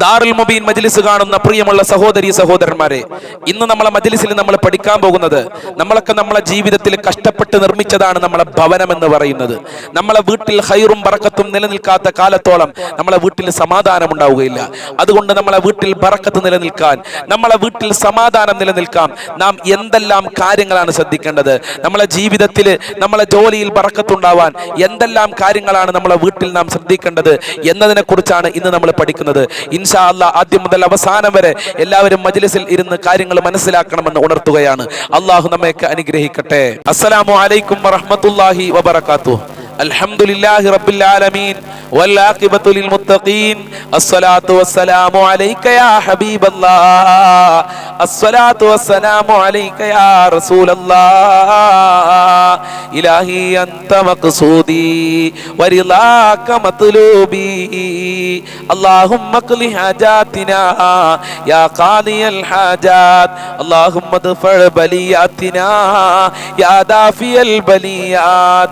ദാറുൽ മുബീൻ മജ്ലിസ് കാണുന്ന പ്രിയമുള്ള സഹോദരി സഹോദരന്മാരെ ഇന്ന് നമ്മളെ മജ്ലിസിൽ നമ്മൾ പഠിക്കാൻ പോകുന്നത് നമ്മളൊക്കെ നമ്മളെ ജീവിതത്തിൽ കഷ്ടപ്പെട്ട് നിർമ്മിച്ചതാണ് നമ്മളെ ഭവനം എന്ന് പറയുന്നത്. നമ്മളെ വീട്ടിൽ ഹൈറും ബറക്കത്തും നിലനിൽക്കാത്ത കാലത്തോളം നമ്മളെ വീട്ടിൽ സമാധാനം ഉണ്ടാവുകയില്ല. അതുകൊണ്ട് നമ്മളെ വീട്ടിൽ ബറക്കത്ത് നിലനിൽക്കാൻ നമ്മളെ വീട്ടിൽ സമാധാനം നിലനിൽക്കാൻ നാം എന്തെല്ലാം കാര്യങ്ങളാണ് ശ്രദ്ധിക്കേണ്ടത്? നമ്മളെ ജീവിതത്തിൽ നമ്മളെ ജോലിയിൽ ബറക്കത്തുണ്ടാവാൻ എന്തെല്ലാം കാര്യങ്ങളാണ് നമ്മളെ വീട്ടിൽ നാം ശ്രദ്ധിക്കേണ്ടത് എന്നതിനെ കുറിച്ചാണ് ഇന്ന് നമ്മൾ പഠിക്കുന്നത്. ഇൻഷാ അല്ലാ ആദ്യം മുതൽ അവസാനം വരെ എല്ലാവരും മജ്ലിസിൽ ഇരുന്ന് കാര്യങ്ങൾ മനസ്സിലാക്കണമെന്ന് ഉണർത്തുകയാണ്. അള്ളാഹു നമ്മയൊക്കെ അനുഗ്രഹിക്കട്ടെ. അസ്സലാമു അലൈക്കും വറഹ്മത്തുള്ളാഹി വബറകാതുഹു. الحمد لله رب العالمين والعاقبة للمتقين الصلاة والسلام عليك يا حبيب الله الصلاة والسلام عليك يا رسول الله إلهي أنت مقصودي ورضاك مطلوبي اللهم اقل حاجاتنا يا قاضي الحاجات اللهم ادفع بلياتنا يا دافي البليات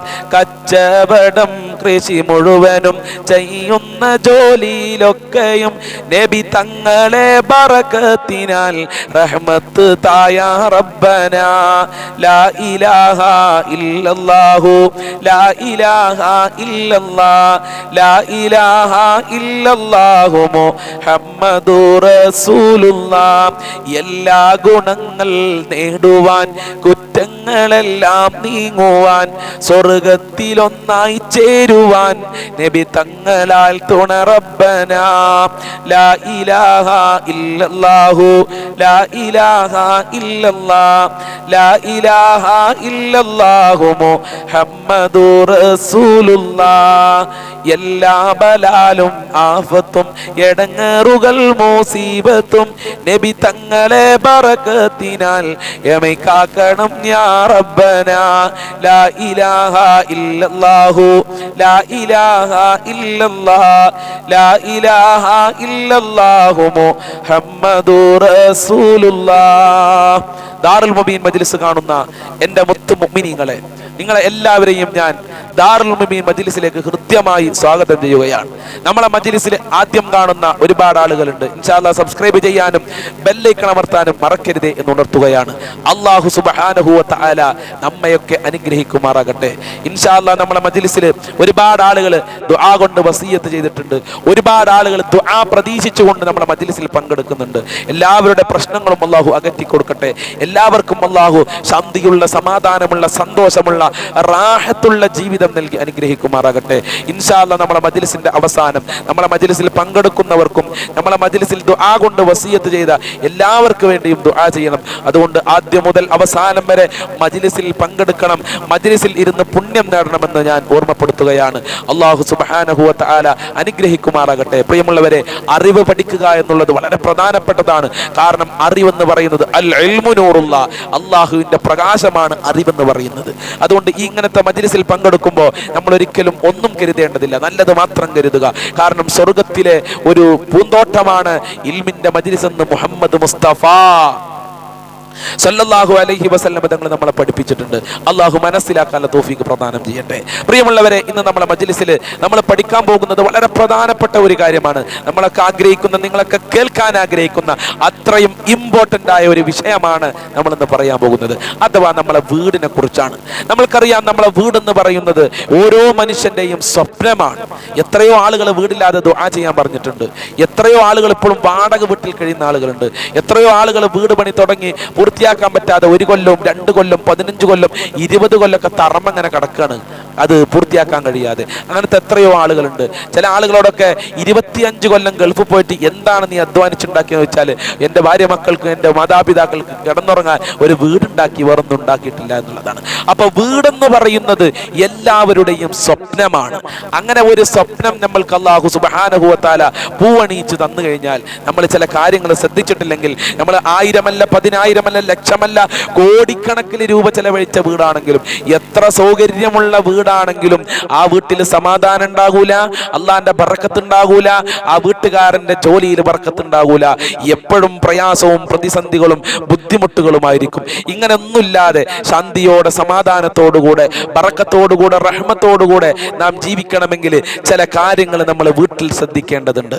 படம் കൃഷി മുഴുവനും ചെയ്യുന്ന ജോലിയിലൊക്കെയും നബി തങ്ങളെ ബറക്കത്തിനാൽ. റഹ്മത്ത് തായ റബ്ബന. ലാ ഇലാഹ ഇല്ലല്ലാഹു. ലാ ഇലാഹ ഇല്ലല്ലാ. ലാ ഇലാഹ ഇല്ലല്ലാഹു മുഹമ്മദു റസൂലുള്ളാ. എല്ലാ ഗുണങ്ങൾ നേടുവാൻ കുറ്റങ്ങളെല്ലാം നീങ്ങുവാൻ സ്വർഗത്തിലൊന്നായി ചേരുവാൻ നബി തങ്ങളാൽ തുണറബന ലാ ഇലാഹ ഇല്ലല്ലാഹു. ലാ ഇലാഹ ഇല്ലല്ലാ. ലാ ഇലാഹ ഇല്ലല്ലാഹു മുഹമ്മദു റസൂലുള്ളാഹ് എല്ലാ ബലാലും ആഫത്തും എടങ്ങറുകൾ മൂസീബത്തും നബി തങ്ങളെ ബറക്കത്തിനാൽ എമൈ കാക്കണം യാ റബ്ബന. ലാ ഇലാഹ ഇല്ലല്ലാഹു. ലാ ഇലാഹ ഇല്ലല്ലാഹ് ലാ ഇലാഹ ഇല്ലല്ലാഹു മുഹമ്മദുർ റസൂലുള്ളാഹ്. ദാറുൽ മുബീൻ മജ്ലിസ് കാണുന്ന എന്റെ മുത്തു മുഅ്മിനീങ്ങളെ നിങ്ങളെ എല്ലാവരെയും ഞാൻ ദാറുൽ മുബീൻ മജ്ലിസിലേക്ക് ഹൃദ്യമായി സ്വാഗതം ചെയ്യുകയാണ്. നമ്മളെ മജ്ലിസിൽ ആദ്യം കാണുന്ന ഒരുപാട് ആളുകളുണ്ട്. ഇൻഷാല്ല സബ്സ്ക്രൈബ് ചെയ്യാനും ബെല്ലൈക്കൺ അമർത്താനും മറക്കരുത് എന്ന് ഉണർത്തുകയാണ്. അള്ളാഹു സുബഹാനഹുവ ആല നമ്മയൊക്കെ അനുഗ്രഹിക്കുമാറാകട്ടെ. ഇൻഷാല്ല നമ്മളെ മജ്ലിസിൽ ഒരുപാട് ആളുകൾ ദുആ കൊണ്ട് വസീയത്ത് ചെയ്തിട്ടുണ്ട്. ഒരുപാട് ആളുകൾ ദുആ പ്രതീക്ഷിച്ചുകൊണ്ട് നമ്മളെ മജ്ലിസിൽ പങ്കെടുക്കുന്നുണ്ട്. എല്ലാവരുടെ പ്രശ്നങ്ങളും അള്ളാഹു അകറ്റി കൊടുക്കട്ടെ എല്ലാവർക്കും അള്ളാഹു ശാന്തിയുള്ള സമാധാനമുള്ള സന്തോഷമുള്ള റാഹത്തുള്ള ജീവിതം നൽകി അനുഗ്രഹിക്കുമാറാകട്ടെ. ഇൻഷാല്ല നമ്മളെ മജിലിസിന്റെ അവസാനം നമ്മളെ മജിലിസിൽ പങ്കെടുക്കുന്നവർക്കും നമ്മളെ മജിലിസിൽ ദുആ കൊണ്ട് വസീയത്ത് ചെയ്ത എല്ലാവർക്കും വേണ്ടിയും ദുആ ചെയ്യണം. അതുകൊണ്ട് ആദ്യം മുതൽ അവസാനം വരെ മജിലിസിൽ പങ്കെടുക്കണം. മജിലിസിൽ ഇരുന്ന് പുണ്യം നേടണമെന്ന് ഞാൻ ഓർമ്മപ്പെടുത്തുകയാണ്. അള്ളാഹു സുബ്ഹാനഹു ആല അനുഗ്രഹിക്കുമാറാകട്ടെ. പ്രിയമുള്ളവരെ അറിവ് പഠിക്കുക എന്നുള്ളത് വളരെ പ്രധാനപ്പെട്ടതാണ്. കാരണം അറിവെന്ന് പറയുന്നത് അൽ ഇൽമു നൂറുള്ള അള്ളാഹുവിന്റെ പ്രകാശമാണ് അറിവെന്ന് പറയുന്നത്. അതുകൊണ്ട് ഈ ഇങ്ങനത്തെ മജ്ലിസിൽ പങ്കെടുക്കുമ്പോൾ നമ്മൾ ഒരിക്കലും ഒന്നും കരുതേണ്ടതില്ല. നല്ലത് മാത്രം കരുതുക. കാരണം സ്വർഗത്തിലെ ഒരു പൂന്തോട്ടമാണ് ഇൽമിന്റെ മജ്ലിസ് എന്ന് മുഹമ്മദ് മുസ്തഫ. സല്ലല്ലാഹു അലൈഹി വസല്ലം തങ്ങൾ നമ്മളെ പഠിപ്പിച്ചിട്ടുണ്ട്. അള്ളാഹു മനസ്സിലാക്കാനുള്ള തോഫീക്ക് പ്രദാനം ചെയ്യട്ടെ. പ്രിയമുള്ളവരെ ഇന്ന് നമ്മളെ മജ്ലിസിൽ നമ്മൾ പഠിക്കാൻ പോകുന്നത് വളരെ പ്രധാനപ്പെട്ട ഒരു കാര്യമാണ്. നമ്മളൊക്കെ ആഗ്രഹിക്കുന്ന നിങ്ങളൊക്കെ കേൾക്കാൻ ആഗ്രഹിക്കുന്ന അത്രയും ഇമ്പോർട്ടന്റ് ആയ ഒരു വിഷയമാണ് നമ്മളിന്ന് പറയാൻ പോകുന്നത്. അഥവാ നമ്മളെ വീടിനെ കുറിച്ചാണ് നമ്മൾക്കറിയാം നമ്മളെ വീടെന്ന് പറയുന്നത് ഓരോ മനുഷ്യന്റെയും സ്വപ്നമാണ്. എത്രയോ ആളുകൾ വീടില്ലാതെ ദുആ ചെയ്യാൻ പറഞ്ഞിട്ടുണ്ട്. എത്രയോ ആളുകൾ ഇപ്പോഴും വാടക വീട്ടിൽ കഴിയുന്ന ആളുകളുണ്ട്. എത്രയോ ആളുകൾ വീട് പണി തുടങ്ങി പൂർത്തിയാക്കാൻ പറ്റാതെ ഒരു കൊല്ലവും രണ്ട് കൊല്ലം പതിനഞ്ച് കൊല്ലം ഇരുപത് കൊല്ലമൊക്കെ തറമങ്ങനെ കിടക്കുകയാണ് അത് പൂർത്തിയാക്കാൻ കഴിയാതെ. അങ്ങനത്തെ എത്രയോ ആളുകളുണ്ട്. ചില ആളുകളോടൊക്കെ ഇരുപത്തിയഞ്ച് കൊല്ലം ഗൾഫ് പോയിട്ട് എന്താണ് നീ അധ്വാനിച്ചുണ്ടാക്കിയെന്ന് വെച്ചാൽ എന്റെ ഭാര്യ മക്കൾക്കും എന്റെ മാതാപിതാക്കൾക്ക് കിടന്നുറങ്ങാൻ ഒരു വീടുണ്ടാക്കി വേറൊന്നും ഉണ്ടാക്കിയിട്ടില്ല എന്നുള്ളതാണ്. അപ്പൊ വീടെന്ന് പറയുന്നത് എല്ലാവരുടെയും സ്വപ്നമാണ്. അങ്ങനെ ഒരു സ്വപ്നം നമ്മൾക്ക് അള്ളാഹു സുബാനുഭവത്താല പൂവണിയിച്ച് തന്നു കഴിഞ്ഞാൽ നമ്മൾ ചില കാര്യങ്ങൾ ശ്രദ്ധിച്ചിട്ടില്ലെങ്കിൽ നമ്മൾ ആയിരമല്ല പതിനായിരമല്ല ലക്ഷമല്ല കോടിക്കണക്കിന് രൂപ ചെലവഴിച്ച വീടാണെങ്കിലും എത്ര സൗകര്യമുള്ള വീടാണെങ്കിലും ആ വീട്ടിൽ സമാധാനം ഉണ്ടാകൂല അള്ളാന്റെ ബറക്കത്ത് ഉണ്ടാകൂല ആ വീട്ടുകാരന്റെ ജോലിയിൽ ബറക്കത്ത് ഉണ്ടാകൂല എപ്പോഴും പ്രയാസവും പ്രതിസന്ധികളും ബുദ്ധിമുട്ടുകളുമായിരിക്കും. ഇങ്ങനെയൊന്നുമില്ലാതെ ശാന്തിയോടെ സമാധാനത്തോടുകൂടെ ബറക്കത്തോടുകൂടെ റഹ്മത്തോടുകൂടെ നാം ജീവിക്കണമെങ്കിൽ ചില കാര്യങ്ങൾ നമ്മൾ വീട്ടിൽ ശ്രദ്ധിക്കേണ്ടതുണ്ട്.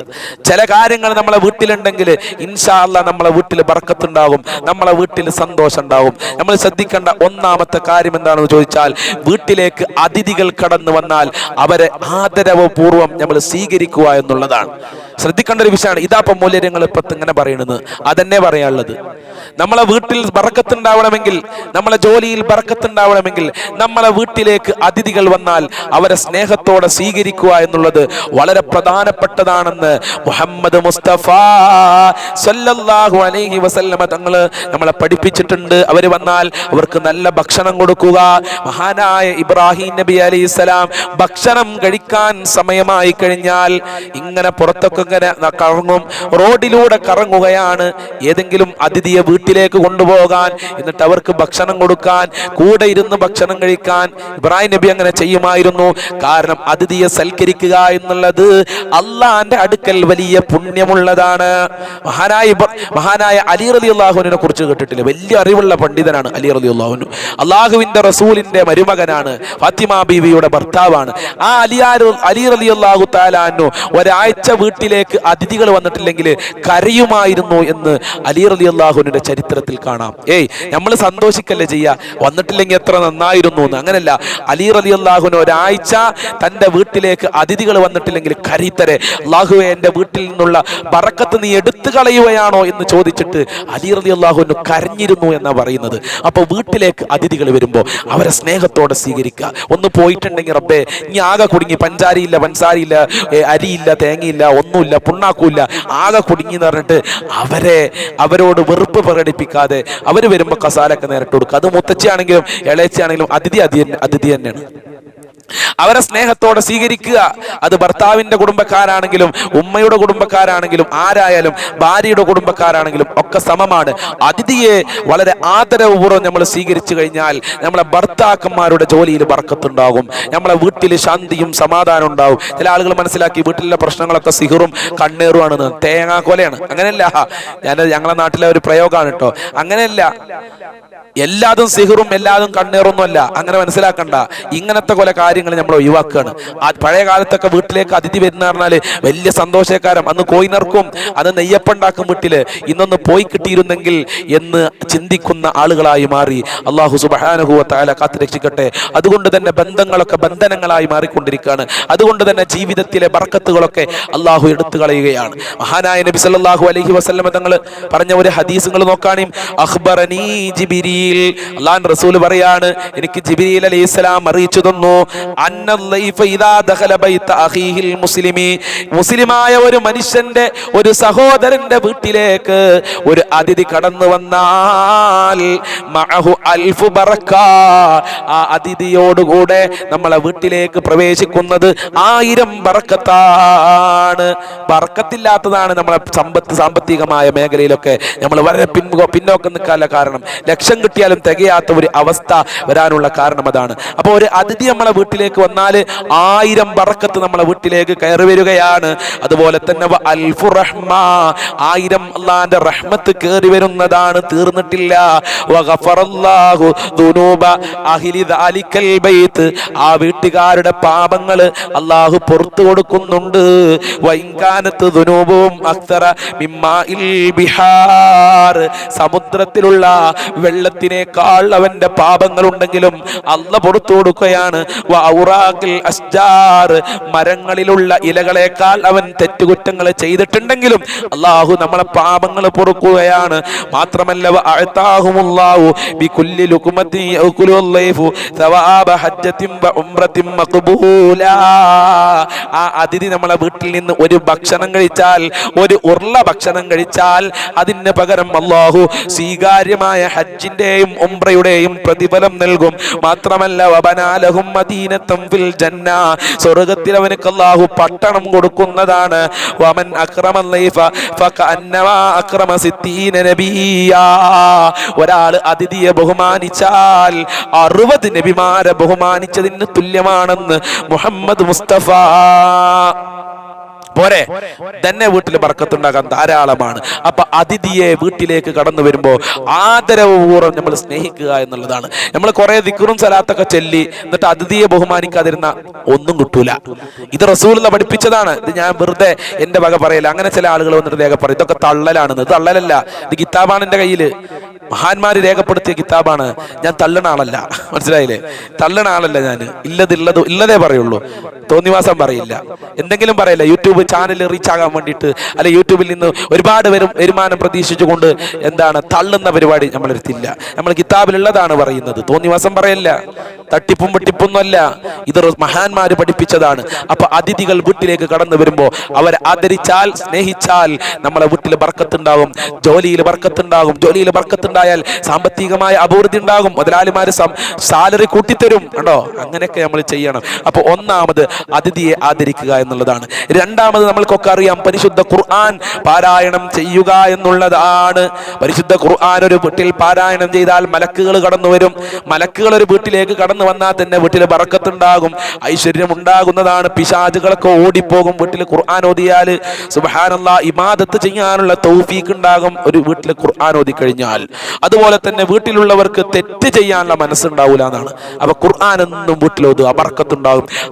ചില കാര്യങ്ങൾ നമ്മളെ വീട്ടിലുണ്ടെങ്കിൽ ഇൻഷാല്ല നമ്മളെ വീട്ടിൽ ബറക്കത്തുണ്ടാകും. നമ്മളെ വീട്ടിൽ സന്തോഷം ഉണ്ടാവും നമ്മൾ ശ്രദ്ധിക്കേണ്ട ഒന്നാമത്തെ കാര്യം എന്താണെന്ന് ചോദിച്ചാൽ വീട്ടിലേക്ക് അതിഥികൾ കടന്നു വന്നാൽ അവരെ ആദരവ് പൂർവം നമ്മൾ സ്വീകരിക്കുക എന്നുള്ളതാണ്. ശ്രദ്ധിക്കേണ്ട ഒരു വിഷയമാണ്. മൂല്യങ്ങൾ ഇപ്പൊ ഇങ്ങനെ പറയുന്നത്. അതന്നെ പറയാനുള്ളത്. നമ്മളെ വീട്ടിൽ ബറക്കത്തുണ്ടാവണമെങ്കിൽ നമ്മളെ ജോലിയിൽ ബറക്കത്തുണ്ടാവണമെങ്കിൽ നമ്മളെ വീട്ടിലേക്ക് അതിഥികൾ വന്നാൽ അവരെ സ്നേഹത്തോടെ സ്വീകരിക്കുക എന്നുള്ളത് വളരെ പ്രധാനപ്പെട്ടതാണെന്ന് മുഹമ്മദ് മുസ്തഫ സല്ലല്ലാഹു അലൈഹി വസല്ലമ തങ്ങൾ നമ്മളെ പഠിപ്പിച്ചിട്ടുണ്ട്. അവർ വന്നാൽ അവർക്ക് നല്ല ഭക്ഷണം കൊടുക്കുക. മഹാനായ ഇബ്രാഹിം നബി അലൈഹി സ്വലാം ഭക്ഷണം കഴിക്കാൻ സമയമായി കഴിഞ്ഞാൽ ഇങ്ങനെ പുറത്തൊക്കെ ഇങ്ങനെ കറങ്ങും. റോഡിലൂടെ കറങ്ങുകയാണ്. ഏതെങ്കിലും അതിഥിയെ വീട്ടിലേക്ക് കൊണ്ടുപോകാൻ എന്നിട്ട് അവർക്ക് ഭക്ഷണം കൊടുക്കാൻ കൂടെ ഇരുന്ന് ഭക്ഷണം കഴിക്കാൻ ഇബ്രാഹിം നബി അങ്ങനെ ചെയ്യുമായിരുന്നു. കാരണം അതിഥിയെ സൽക്കരിക്കുക എന്നുള്ളത് അള്ളാന്റെ അടുക്കൽ വലിയ പുണ്യമുള്ളതാണ്. മഹാനായ മഹാനായ അലി റലി അള്ളാഹുവിനെ കുറിച്ച് കേട്ടിട്ടില്ല? വലിയ അറിവുള്ള പണ്ഡിതനാണ് അലി റലി അള്ളാഹുനു അള്ളാഹുവിന്റെ റസൂലിന്റെ മരുമകനാണ് ഫാത്തിമ ബീവിയുടെ ഭർത്താവാണ്. ആ അലിയാർ അലി റലി അള്ളാഹു താലാനു ഒരാഴ്ച വീട്ടിലേക്ക് അതിഥികൾ വന്നിട്ടില്ലെങ്കിൽ കരയുമായിരുന്നു എന്ന് അലി റലി അള്ളാഹുവിന്റെ ചരിത്രത്തിൽ കാണാം. ഏയ് നമ്മൾ സന്തോഷിക്കല്ലേ ചെയ്യാ? വന്നിട്ടില്ലെങ്കിൽ എത്ര നന്നായിരുന്നു എന്ന്. അങ്ങനല്ല. അലി റലി അള്ളാഹുവിന് ഒരാഴ്ച തന്റെ വീട്ടിലേക്ക് അതിഥികൾ വന്നിട്ടില്ലെങ്കിൽ കരീത്തരെ അള്ളാഹുവെ എന്റെ വീട്ടിൽ നിന്നുള്ള പറക്കത്ത് നീ എടുത്തു കളയുകയാണോ? എന്ന് ചോദിച്ചിട്ട് അലി റലി അള്ളാഹുവിന് കരഞ്ഞിരുന്നു എന്നാ പറയുന്നത്. അപ്പോൾ വീട്ടിലേക്ക് അതിഥികൾ വരുമ്പോൾ അവരെ സ്നേഹത്തോടെ സ്വീകരിക്കുക. ഒന്ന് പോയിട്ടുണ്ടെങ്കിൽ റബ്ബേ ഇനി ആകെ കുടുങ്ങി. പഞ്ചാരിയില്ല പഞ്ചാരിയില്ല അരിയില്ല തേങ്ങയില്ല ഒന്നുമില്ല പുണ്ണാക്കൂല്ല ആകെ കുടുങ്ങി എന്ന് പറഞ്ഞിട്ട് അവരെ അവരോട് വെറുപ്പ് പ്രകടിപ്പിക്കാതെ അവർ വരുമ്പോൾ കസാലൊക്കെ നേരിട്ട് കൊടുക്കുക അത് മുത്തച്ഛയാണെങ്കിലും ഇളയച്ചയാണെങ്കിലും അതിഥി അതിഥി തന്നെയാണ്. അവരെ സ്നേഹത്തോടെ സ്വീകരിക്കുക. അത് ഭർത്താവിന്റെ കുടുംബക്കാരാണെങ്കിലും ഉമ്മയുടെ കുടുംബക്കാരാണെങ്കിലും ആരായാലും ഭാര്യയുടെ കുടുംബക്കാരാണെങ്കിലും ഒക്കെ സമമാണ്. അതിഥിയെ വളരെ ആദരവപൂർവം നമ്മൾ സ്വീകരിച്ചു കഴിഞ്ഞാൽ നമ്മളെ ഭർത്താക്കന്മാരുടെ ജോലിയിൽ ബർക്കത്തുണ്ടാകും. നമ്മളെ വീട്ടിൽ ശാന്തിയും സമാധാനം ഉണ്ടാവും ചില ആളുകൾ മനസ്സിലാക്കി വീട്ടിലെ പ്രശ്നങ്ങളൊക്കെ സിഹറും കണ്ണേറുമാണെന്ന് തേങ്ങാക്കൊലയാണ് അങ്ങനെയല്ല. ഞാൻ ഞങ്ങളെ നാട്ടിലെ ഒരു പ്രയോഗമാണ് കേട്ടോ. അങ്ങനെയല്ല. എല്ലാതും സിഹറും എല്ലാതും കണ്ണേറൊന്നുമല്ല അങ്ങനെ മനസ്സിലാക്കണ്ട. ഇങ്ങനത്തെ കുല കാര്യങ്ങൾ നമ്മൾ ഒഴിവാക്കുകയാണ്. ആ പഴയ കാലത്തൊക്കെ വീട്ടിലേക്ക് അതിഥി വരുന്ന പറഞ്ഞാൽ വലിയ സന്തോഷക്കാരം അന്ന് കോയിനർക്കും അത് നെയ്യപ്പുണ്ടാക്കും വീട്ടിൽ. ഇന്നൊന്ന് പോയി കിട്ടിയിരുന്നെങ്കിൽ എന്ന് ചിന്തിക്കുന്ന ആളുകളായി മാറി. അള്ളാഹു സുബാനുഹുവ താല കാത്തു രക്ഷിക്കട്ടെ. അതുകൊണ്ട് തന്നെ ബന്ധങ്ങളൊക്കെ ബന്ധനങ്ങളായി മാറിക്കൊണ്ടിരിക്കുകയാണ്. അതുകൊണ്ട് തന്നെ ജീവിതത്തിലെ ബർക്കത്തുകളൊക്കെ അള്ളാഹു എടുത്തു കളയുകയാണ്. മഹാനായ നബി സല്ലാഹു അലഹി വസ്ലമ തങ്ങൾ പറഞ്ഞ ഒരു ഹദീസുകൾ നോക്കാനും അഖ്ബറനീ ജിബിരിയിൽ അള്ളാൻ റസൂൽ പറയാണ് എനിക്ക് ജിബിരിയിൽ അലൈഹി സ്വലാം അറിയിച്ചു തന്നു. മുസ്ലിമായ ഒരു മനുഷ്യന്റെ ഒരു സഹോദരന്റെ വീട്ടിലേക്ക് ഒരു അതിഥി കടന്നു വന്നാൽ ആ അതിഥിയോടുകൂടെ നമ്മളെ വീട്ടിലേക്ക് പ്രവേശിക്കുന്നത് ആയിരം ബറക്കത്താണ്. ബറക്കത്തില്ലാത്തതാണ് നമ്മളെ സമ്പത്ത് സാമ്പത്തികമായ മേഖലയിലൊക്കെ നമ്മൾ വളരെ പിൻപോ പിന്നോക്കം നിൽക്കാനുള്ള കാരണം. ലക്ഷം കിട്ടിയാലും തികയാത്ത ഒരു അവസ്ഥ വരാനുള്ള കാരണം അതാണ്. അപ്പോൾ ഒരു അതിഥി നമ്മളെ വീട്ടിലേക്ക് വന്നാൽ ആയിരം ബറക്കത്ത് നമ്മളെ വീട്ടിലേക്ക് കയറി വരികയാണ്. അതുപോലെ തന്നെ അൽഫു റഹ്മ ആയിരം അള്ളാന്റെ റഹ്മത്ത് കയറി വരുന്നതാണ്. തീർന്നിട്ടില്ല. ആ വീട്ടുകാരുടെ പാപങ്ങൾ അള്ളാഹു പുറത്തു കൊടുക്കുന്നുണ്ട്. വൈകാനത്ത് ദുനൂപവും അക്തറ ബിഹാർ. സമുദ്രത്തിലുള്ള വെള്ളത്തിനേക്കാൾ അവന്റെ പാപങ്ങൾ ഉണ്ടെങ്കിലും അല്ല പുറത്തു കൊടുക്കുകയാണ്. വ ഔറാഖിൽ അസ്ജാർ. മരങ്ങളിലുള്ള ഇലകളേക്കാൾ അവൻ തെറ്റുകുറ്റങ്ങൾ ചെയ്തിട്ടുണ്ടെങ്കിലും അള്ളാഹു നമ്മളെ പാപങ്ങൾ പൊറുക്കുകയാണ്. മാത്രമല്ല ആ അതിഥി നമ്മളെ വീട്ടിൽ നിന്ന് ഒരു ഭക്ഷണം കഴിച്ചാൽ ഒരു ഉരുള ഭക്ഷണം കഴിച്ചാൽ അതിന് പകരം അള്ളാഹു സ്വീകാര്യമായ ഹജ്ജിന്റെയും ഉംറയുടെയും പ്രതിഫലം നൽകും. മാത്രമല്ല വബനാലഹും മദീനത്തും ജന്ന. സ്വർഗത്തിൽ അവനക്ക് അല്ലാഹു പട്ടണം കൊടുക്കുന്നതാണ്. വമൻ അക്രമ ലൈഫ ഫകഅന്നമാ അക്രമ സിത്തീന നബിയാ ഒരാൾ അതിഥിയെ ബഹുമാനിച്ചാൽ അറുപത് നബിമാരെ ബഹുമാനിച്ചതിന് തുല്യമാണെന്ന് മുഹമ്മദ് മുസ്തഫ. പോരെ? തന്നെ വീട്ടിൽ ബർക്കത്തുണ്ടാകാൻ ധാരാളമാണ്. അപ്പൊ അതിഥിയെ വീട്ടിലേക്ക് കടന്നു വരുമ്പോൾ ആദരവപൂർവം നമ്മൾ സ്നേഹിക്കുക എന്നുള്ളതാണ്. നമ്മൾ കുറെ ദിക്കുറും സലാത്തൊക്കെ ചെല്ലി എന്നിട്ട് അതിഥിയെ ബഹുമാനിക്കാതിരുന്ന ഒന്നും കിട്ടൂല. ഇത് റസൂൽ പഠിപ്പിച്ചതാണ്. ഇത് ഞാൻ വെറുതെ എന്റെ വക പറയില്ല. അങ്ങനെ ചില ആളുകൾ വന്നിട്ട് രേഖ പറയും. ഇതൊക്കെ തള്ളലാണ്. ഇത് തള്ളലല്ല. ഇത് കിതാബാണ് എന്റെ കയ്യിൽ. മഹാന്മാര് രേഖപ്പെടുത്തിയ കിതാബാണ്. ഞാൻ തള്ളണ ആളല്ല. മനസ്സിലായില്ലേ? തള്ളണ ആളല്ല ഞാൻ ഇല്ലത് ഇല്ലത് ഇല്ലതേ പറയുള്ളൂ. തോന്നിവാസം പറയില്ല. എന്തെങ്കിലും പറയില്ല? യൂട്യൂബ് ചാനൽ റീച്ച് ആകാൻ വേണ്ടിയിട്ട് അല്ലെ യൂട്യൂബിൽ നിന്ന് ഒരുപാട് വരും വരുമാനം പ്രതീക്ഷിച്ചുകൊണ്ട് എന്താണ് തള്ളുന്ന പരിപാടി നമ്മൾ എടുത്തില്ല നമ്മൾ കിതാബിലുള്ളതാണ് പറയുന്നത്. തോന്നിവാസം പറയല്ല. തട്ടിപ്പും വെട്ടിപ്പൊന്നുമല്ല. ഇത് മഹാന്മാർ പഠിപ്പിച്ചതാണ്. അപ്പൊ അതിഥികൾ വീട്ടിലേക്ക് കടന്നു വരുമ്പോൾ അവർ ആദരിച്ചാൽ സ്നേഹിച്ചാൽ നമ്മളെ വീട്ടിൽ ബർക്കത്തുണ്ടാകും ജോലിയിൽ ബർക്കത്തുണ്ടാകും. ജോലിയിൽ ബർക്കത്തുണ്ടായാൽ സാമ്പത്തികമായ അഭിവൃദ്ധി ഉണ്ടാകും. മുതലാളിമാര് സാലറി കൂട്ടിത്തരും. കണ്ടോ? അങ്ങനെയൊക്കെ നമ്മൾ ചെയ്യണം. അപ്പൊ ഒന്നാമത് അതിഥിയെ ആദരിക്കുക എന്നുള്ളതാണ്. രണ്ടാമത് നമ്മൾക്കൊക്കെ അറിയാം പരിശുദ്ധ ഖുർആൻ പാരായണം ചെയ്യുക എന്നുള്ളതാണ്. പരിശുദ്ധ ഖുർആൻ ഒരു വീട്ടിൽ പാരായണം ചെയ്താൽ മലക്കുകൾ കടന്നു വരും. മലക്കുകൾ ഒരു വീട്ടിലേക്ക് കടന്നു വന്നാൽ തന്നെ വീട്ടിൽ ബറക്കത്തുണ്ടാകും. ഐശ്വര്യം ഉണ്ടാകുന്നതാണ്. പിശാചുകളൊക്കെ ഓടിപ്പോകും വീട്ടിൽ ഖുർആൻ ഓതിയാൽ. സുബഹാനല്ല ഇമാദത്ത് ചെയ്യാനുള്ള തൗഫീക്ക് ഉണ്ടാകും ഒരു വീട്ടിൽ ഖുർആൻ ഓതി കഴിഞ്ഞാൽ. അതുപോലെ തന്നെ വീട്ടിലുള്ളവർക്ക് തെറ്റ് ചെയ്യാനുള്ള മനസ്സുണ്ടാവില്ല എന്നാണ്. അപ്പൊ ഖുർആൻ എന്നും വീട്ടിൽ ഓതുക.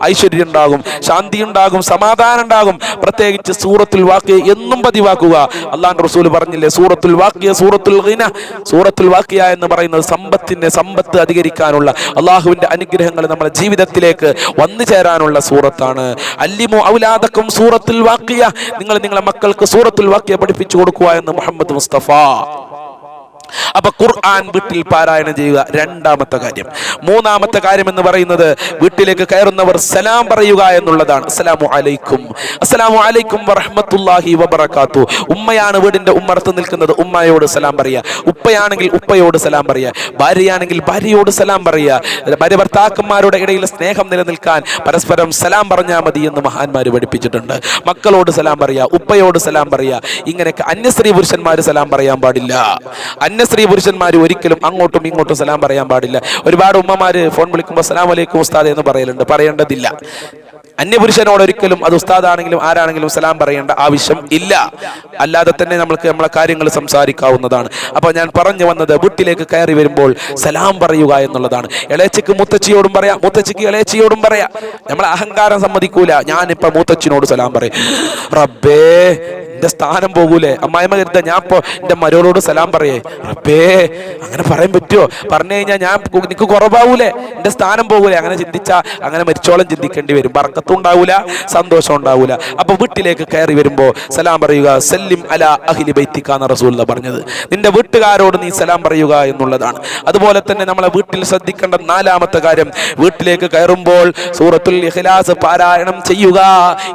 ഐശ്വര്യം ഉണ്ടാകും ശാന്തി ഉണ്ടാകും സമാധാനം ഉണ്ടാകും. പ്രത്യേകിച്ച് സൂറത്തുൽ വാക്ക് എന്നും പതിവാക്കുക. അള്ളാൻ റസൂൽ പറഞ്ഞില്ലേ സൂറത്തുൽ വാക്യ സൂറത്തുൽ ഗിന. സൂറത്തുൽ വാക്യ എന്ന് പറയുന്നത് സമ്പത്തിന്റെ സമ്പത്ത് അധികരിക്കാനുള്ള അള്ളാഹുവിന്റെ അനുഗ്രഹങ്ങൾ നമ്മുടെ ജീവിതത്തിലേക്ക് വന്നു ചേരാനുള്ള സൂറത്താണ്. അല്ലിമു ഔലാദക്കും സൂറത്തുൽ വാക്യ. നിങ്ങൾ നിങ്ങളെ മക്കൾക്ക് സൂറത്തുൽ വാക്യ പഠിപ്പിച്ചു കൊടുക്കുക എന്ന് മുഹമ്മദ് മുസ്തഫ. അപ്പൊ ഖുർആൻ വീട്ടിൽ പാരായണം ചെയ്യുക. രണ്ടാമത്തെ കാര്യം. മൂന്നാമത്തെ കാര്യം എന്ന് പറയുന്നത് വീട്ടിലേക്ക് കയറുന്നവർ സലാം പറയുക എന്നുള്ളതാണ്. അസ്സലാമു അലൈക്കും. അസ്സലാമു അലൈക്കും വറഹ്മത്തുള്ളാഹി വബറക്കാത്തു ഉമ്മയാണ് വീടിന്റെ ഉമ്മറത്ത് നിൽക്കുന്നത്. ഉമ്മയോട് സലാം പറയുക ഉപ്പയാണെങ്കിൽ ഉപ്പയോട് സലാം പറയുക ഭാര്യയാണെങ്കിൽ ഭാര്യയോട് സലാം പറയുക ഭാര്യ ഭർത്താക്കന്മാരുടെ ഇടയിൽ സ്നേഹം നിലനിൽക്കാൻ പരസ്പരം സലാം പറഞ്ഞാൽ മതി എന്ന് മഹാന്മാര് പഠിപ്പിച്ചിട്ടുണ്ട്. മക്കളോട് സലാം പറയുക ഉപ്പയോട് സലാം പറയുക ഇങ്ങനെയൊക്കെ അന്യസ്ത്രീ പുരുഷന്മാർ സലാം പറയാൻ പാടില്ല. അന്യസ്ത്രീ പുരുഷന്മാർ ഒരിക്കലും അങ്ങോട്ടും ഇങ്ങോട്ടും സലാം പറയാൻ പാടില്ല. ഒരുപാട് ഉമ്മമാര് ഫോൺ വിളിക്കുമ്പോൾ സലാം അലൈക്കും ഉസ്താദ് എന്ന് പറയലുണ്ട്. പറയേണ്ടതില്ല. അന്യപുരുഷനോട് ഒരിക്കലും അത് ഉസ്താദാണെങ്കിലും ആരാണെങ്കിലും സലാം പറയേണ്ട ആവശ്യം ഇല്ല. അല്ലാതെ തന്നെ നമ്മൾക്ക് നമ്മളെ കാര്യങ്ങൾ സംസാരിക്കാവുന്നതാണ്. അപ്പോൾ ഞാൻ പറഞ്ഞു വന്നത് വീട്ടിലേക്ക് കയറി വരുമ്പോൾ സലാം പറയുക എന്നുള്ളതാണ്. ഇളയച്ചിക്ക് മുത്തച്ചിയോടും പറയാം മുത്തച്ചിക്ക് ഇളയച്ചിയോടും പറയാം. നമ്മളെ അഹങ്കാരം സമ്മതിക്കൂല. ഞാനിപ്പോൾ മൂത്തച്ഛനോട് സലാം പറയും. റബ്ബേ എന്റെ സ്ഥാനം പോകൂലേ. അമ്മായിമ്മ കരുത ഞാൻ ഇപ്പോ എന്റെ മരോളോട് സലാം പറയേ. റബ്ബേ അങ്ങനെ പറയാൻ പറ്റുമോ പറഞ്ഞു കഴിഞ്ഞാൽ ഞാൻ നിക്ക് നിനക്ക് കുറവാവൂലേ. എന്റെ സ്ഥാനം പോകൂലേ. അങ്ങനെ ചിന്തിച്ചാ അങ്ങനെ മരിച്ചോളം ചിന്തിക്കേണ്ടി വരും. ബർക്കത്തും ഉണ്ടാവൂല സന്തോഷം ഉണ്ടാവൂല. അപ്പൊ വീട്ടിലേക്ക് കയറി വരുമ്പോ സലാം പറയുക സല്ലിം അല അഹിലി ബൈത്തിക്കാന്ന് റസൂല പറഞ്ഞത്. നിന്റെ വീട്ടുകാരോട് നീ സലാം പറയുക എന്നുള്ളതാണ്. അതുപോലെ തന്നെ നമ്മളെ വീട്ടിൽ ശ്രദ്ധിക്കേണ്ട നാലാമത്തെ കാര്യം വീട്ടിലേക്ക് കയറുമ്പോൾ സൂറത്തുൽ ഇഖ്ലാസ് പാരായണം ചെയ്യുക.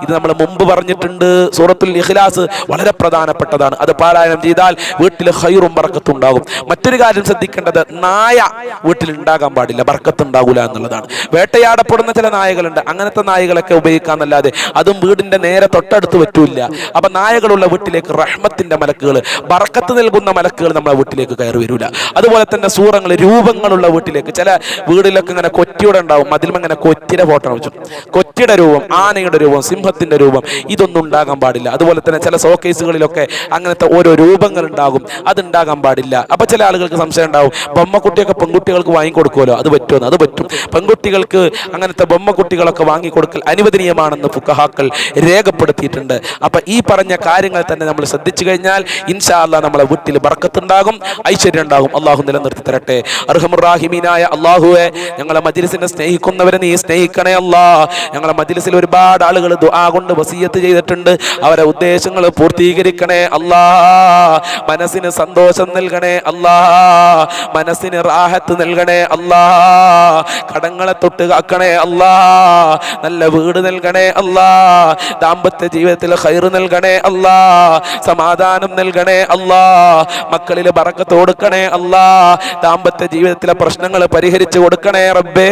ഇത് നമ്മൾ മുമ്പ് പറഞ്ഞിട്ടുണ്ട്. സൂറത്തുൽ ഇഖ്ലാസ് വളരെ പ്രധാനപ്പെട്ടതാണ്. അത് പാരായണം ചെയ്താൽ വീട്ടിൽ ഹൈറും ബർക്കത്തും ഉണ്ടാകും. മറ്റൊരു കാര്യം ശ്രദ്ധിക്കേണ്ടത് നായ വീട്ടിൽ ഉണ്ടാകാൻ പാടില്ല ബർക്കത്ത് ഉണ്ടാകൂല എന്നുള്ളതാണ്. വേട്ടയാടപ്പെടുന്ന ചില നായകളുണ്ട്. അങ്ങനത്തെ നായകളൊക്കെ ഉപയോഗിക്കാന്നല്ലാതെ അതും വീടിന്റെ നേരെ തൊട്ടടുത്ത് പറ്റൂല അപ്പൊ നായകളുള്ള വീട്ടിലേക്ക് റഹ്മത്തിന്റെ മലക്കുകൾ ബർക്കത്ത് നൽകുന്ന മലക്കുകൾ നമ്മളെ വീട്ടിലേക്ക് കയറി വരൂല. അതുപോലെ തന്നെ സൂറങ്ങൾ രൂപങ്ങളുള്ള വീട്ടിലേക്ക്. ചില വീടിലൊക്കെ ഇങ്ങനെ കൊറ്റിയുടെ ഉണ്ടാവും. അതിലും ഇങ്ങനെ കൊറ്റിയുടെ ഫോട്ടോ വെച്ചു കൊറ്റിയുടെ രൂപം ആനയുടെ രൂപം സിംഹത്തിന്റെ രൂപം ഇതൊന്നും ഉണ്ടാകാൻ പാടില്ല. അതുപോലെ തന്നെ ചില സോക്കേസുകളിലൊക്കെ അങ്ങനത്തെ ഓരോ രൂപങ്ങൾ ഉണ്ടാകും. അത് ഉണ്ടാകാൻ പാടില്ല. അപ്പൊ ചില ആളുകൾക്ക് സംശയം ഉണ്ടാവും. ബൊമ്മക്കുട്ടിയൊക്കെ പെൺകുട്ടികൾക്ക് വാങ്ങിക്കൊടുക്കുമല്ലോ? അത് പറ്റുമെന്ന് അത് പറ്റും. പെൺകുട്ടികൾക്ക് അങ്ങനത്തെ ബൊമ്മക്കുട്ടികളൊക്കെ വാങ്ങിക്കൊടുക്കൽ അനുവദനീയമാണെന്ന് ഫുക്കഹാക്കൾ രേഖപ്പെടുത്തിയിട്ടുണ്ട്. അപ്പൊ ഈ പറഞ്ഞ കാര്യങ്ങൾ തന്നെ നമ്മൾ ശ്രദ്ധിച്ചു കഴിഞ്ഞാൽ ഇൻഷാ അല്ലാ നമ്മളെ വീട്ടിൽ ബർക്കത്തുണ്ടാകും ഐശ്വര്യം ഉണ്ടാകും. അള്ളാഹു നിലനിർത്തി തരട്ടെ. അർഹമുറാഹിമീനായ അള്ളാഹുവെ ഞങ്ങളെ മജിലിസിനെ സ്നേഹിക്കുന്നവരെ നീ സ്നേഹിക്കണേ അല്ലാ. ഞങ്ങളെ മജിലിസിൽ ഒരുപാട് ആളുകൾ ദുആ കൊണ്ട് വസീയത്ത് ചെയ്തിട്ടുണ്ട്. അവരെ ഉദ്ദേശങ്ങൾ പൂർത്തീകരിക്കണേ അല്ലാ. മനസ്സിന് സന്തോഷം നൽകണേ അല്ലാ. മനസ്സിന് റാഹത്ത് നൽകണേ അല്ലാ. കടങ്ങളെ തൊട്ട് കാക്കണേ അല്ലാ. നല്ല വീട് നൽകണേ അല്ലാ. ദാമ്പത്യ ജീവിതത്തിൽ ഹൈർ നൽകണേ അല്ലാ. സമാധാനം നൽകണേ അല്ലാ. മക്കളിൽ ബറക്കത്ത് കൊടുക്കണേ അല്ലാ. ദാമ്പത്യ ജീവിതത്തിലെ പ്രശ്നങ്ങൾ പരിഹരിച്ചു കൊടുക്കണേ റബ്ബേ.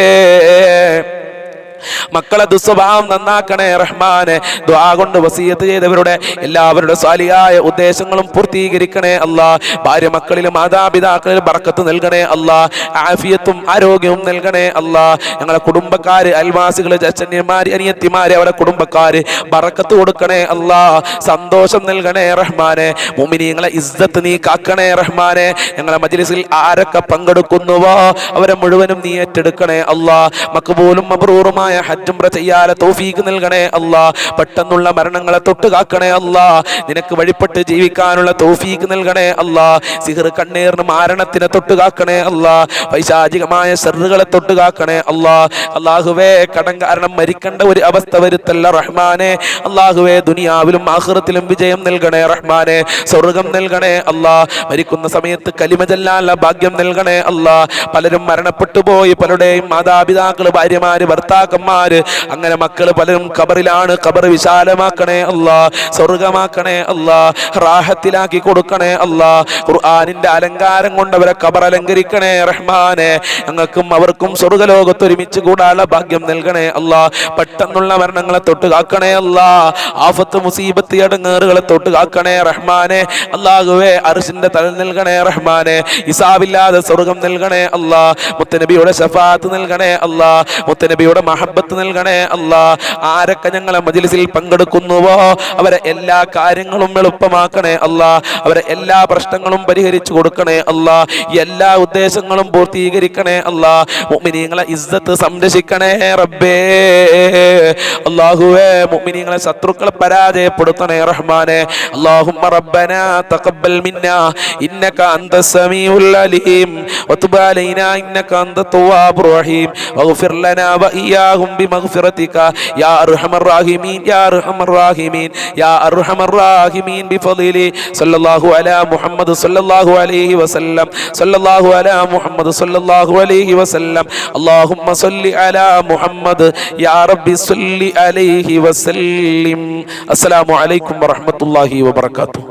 മക്കളെ ദുസ്വഭാവം നന്നാക്കണേ റഹ്മാനെ. ദ്വാ കൊണ്ട് വസീയത്ത് ചെയ്തവരുടെ എല്ലാവരുടെ സ്വാലിയായ ഉദ്ദേശങ്ങളും പൂർത്തീകരിക്കണേ അല്ലാ. ഭാര്യ മക്കളിൽ മാതാപിതാക്കളിൽ ബർക്കത്ത് നൽകണേ അല്ലാ. ആഫിയത്തും ആരോഗ്യവും നൽകണേ അല്ലാ. ഞങ്ങളെ കുടുംബക്കാര് അൽവാസികൾ ചച്ചന്യന്മാര് അനിയത്തിമാര് അവരുടെ കുടുംബക്കാര് ബറക്കത്ത് കൊടുക്കണേ അല്ലാ. സന്തോഷം നൽകണേ റഹ്മാനെ. മുമിനിങ്ങളെ ഇസ്സത്ത് നീ കാക്കണേ റഹ്മാനെ. ഞങ്ങളെ മജ്ലിസിൽ ആരൊക്കെ പങ്കെടുക്കുന്നുവോ അവരെ മുഴുവനും നീ ഏറ്റെടുക്കണേ അല്ലാ. മക്ബൂലും മബ്രൂറുമായ ഹജ്ജുംറ ചെയ്യാലെ തോഫീക്ക് നൽകണേ അല്ലാ. പെട്ടെന്നുള്ള മരണങ്ങളെ തൊട്ട് കാക്കണേ അല്ലാ. നിനക്ക് വഴിപ്പെട്ട് ജീവിക്കാനുള്ള തോഫീക്ക് നൽകണേ അല്ലാ. സിഹർ കണ്ണീറിന് മാരണത്തിനെ തൊട്ട് കാക്കണേ അല്ലാ. പൈശാചികമായ സെറുകളെ തൊട്ട് കാക്കണേ അല്ലാ. അള്ളാഹുവേ കടം കാരണം മരിക്കേണ്ട ഒരു അവസ്ഥ വരുത്തല്ല റഹ്മാനെ. അള്ളാഹുവേ ദുനിയാവിലും ആഹ്റത്തിലും വിജയം നൽകണേ റഹ്മാനെ. സ്വർഗം നൽകണേ അല്ലാ. മരിക്കുന്ന സമയത്ത് കലിമ ചെല്ലാനുള്ള ഭാഗ്യം നൽകണേ അല്ലാ. പലരും മരണപ്പെട്ടു പോയി. പലരുടെയും മാതാപിതാക്കൾ ഭാര്യമാര് ഭർത്താക്കന്മാര് അങ്ങനെ മക്കൾ പലരും കബറിലാണ് കബർ വിശാലമാക്കണേ അല്ല സ്വർഗമാക്കണേ അല്ല റാഹത്തിലാക്കി കൊടുക്കണേ അല്ല ഖുർആനിന്റെ അലങ്കാരം കൊണ്ട് അവരെ കബർ അലങ്കരിക്കണേ റഹ്മാനെ. ഞങ്ങൾക്കും അവർക്കും സ്വർഗലോകത്ത് ഒരുമിച്ച് കൂടാനുള്ള ഭാഗ്യം നൽകണേ അല്ല പെട്ടെന്നുള്ള മരണങ്ങളെ തൊട്ട് കാക്കണേ അല്ല ആഫത്ത് മുസീബത്ത് അടങ്ങേറുകളെ തൊട്ട് കാക്കണേ റഹ്മാനെ. അല്ലാഹുവേ അർഷിന്റെ തല നൽകണേ റഹ്മാനെ. ഇസാവില്ലാതെ സ്വർഗം നൽകണേ അല്ല മുത്തനബിയുടെ ഷഫാത്ത് നൽകണേ അല്ല മുത്തനബിയുടെ മഹബത്ത് നൽകണേ അല്ലാ ആരൊക്കെ ഞങ്ങളെ മജ്ലിസിൽ പങ്കെടുക്കുന്നുവോ അവരെ എല്ലാ കാര്യങ്ങളും എളുപ്പമാക്കണേ അല്ലാ അവരെ എല്ലാ പ്രശ്നങ്ങളും പരിഹരിച്ചു കൊടുക്കണേ അല്ലാ എല്ലാ ഉദ്ദേശങ്ങളും പൂർത്തീകരിക്കണേ അല്ലാ മുഅ്മിനീങ്ങളെ ഇസ്സത്ത് സംരക്ഷിക്കണേ റബ്ബേ അല്ലാഹുവേ മുഅ്മിനീങ്ങളെ ശത്രുക്കളെ പരാജയപ്പെടുത്തണേ റഹ്മാനെ اللهم ربنا تقبل منا إنك أنت السميع العليم وتب علينا إنك أنت التواب الرحيم واغفر لنا وإياهم بمغفرتك يا أرحم الراحمين يا أرحم الراحمين يا أرحم الراحمين بفضله صلى الله على محمد صلى الله عليه وسلم صلى الله على محمد صلى الله عليه وسلم اللهم صل على محمد يا رب صل عليه وسلم السلام عليكم ورحمة الله وبركاته